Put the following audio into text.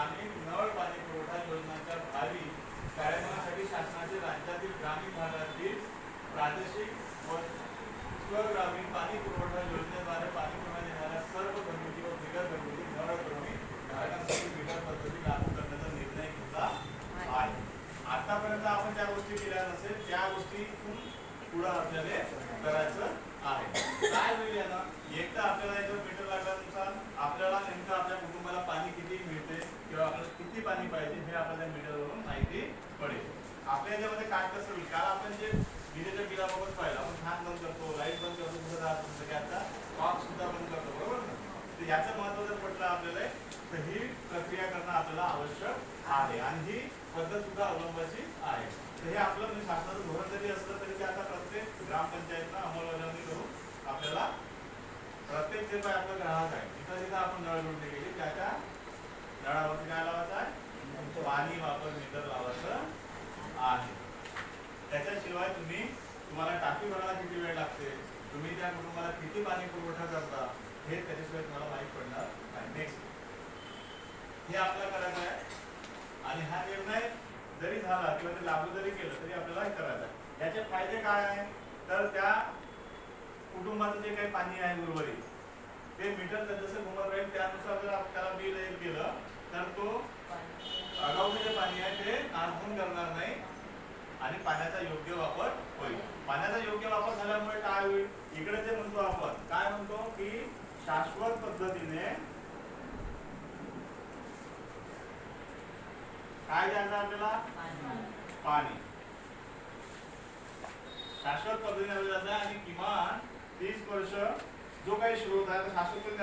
ग्रामीण नळ पाणी पुरवठा योजनांच्या भावी कार्यान्वयनासाठी शासनाचे राज्यातील ग्रामीण भागातील प्रादेशिक व स्वग्रामीण पाणी पुरवठा योजनेद्वारे पाणी पुरवण्यात देणाऱ्या सर्व घरगुती व बिगर घरगुती नळ कमी धारकांसाठी बिगर पद्धती लागू करण्याचा निर्णय घेतला आहे. आतापर्यंत आपण ज्या गोष्टी केल्या नसेल त्या गोष्टी पुढं आपल्याला करायचं पाहिजे हे आपल्याला मीटरवरून माहिती पडेल. आपल्या याच्यामध्ये काय कसं होईल काल आपण जे विजेच्या बिलाबाबत पाहिलं आपण फॅन बंद करतो लाइट बंद करतो कुठं राहतो तुमचं गॅसचा कॉक सुद्धा बंद करतो बरोबर ना? तर याचं महत्त्व जर पटलं आपल्याला तर ही प्रक्रिया करणं आपल्याला आवश्यक आहे आणि ही पद्धत सुद्धा अवलंबायची आहे. तर हे आपलं म्हणजे शासनाचं धोरण जरी असलं तरी ते आता प्रत्येक ग्रामपंचायतनं अंमलबजावणी करून आपल्याला प्रत्येक जे काय आपलं ग्राहक आहे तिथं तिथं आपण नळ जोडणी केली त्याच्या नळावरती काय लावा पाणी वापर मीटर लावायचं आहे. त्याच्याशिवाय तुम्ही तुम्हाला टाकी भरायला किती वेळ लागते? तुम्ही त्या कुटुंबाला किती पाणी पुरवठा करता? हे त्याच्याशिवाय तुम्हाला माहीत पडणार नाही. नेक्स्ट हे आपल्याला करायचं आहे. आणि हा निर्णय जरी झाला किंवा ते लागू जरी केलं तरी आपल्याला हे करायचं आहे. याचे फायदे काय आहे तर त्या कुटुंबाचं जे काही पाणी आहे उर्वरित ते मीटर जसं घुमत राहील त्यानुसार जर आपल्याला बिल येत गेलं तर तो अगाऊचं जे पाणी आहे ते नासधून करणार नाही आणि पाण्याचा योग्य वापर होईल. पाण्याचा योग्य वापर झाल्यामुळे काय होईल? इकडे जे म्हणतो आपण काय म्हणतो? की शाश्वत पद्धतीने काय द्यायचं आपल्याला? पाणी. शाश्वत पद्धतीने आणि किमान तीस वर्ष जो काही स्रोत आहे शाश्वत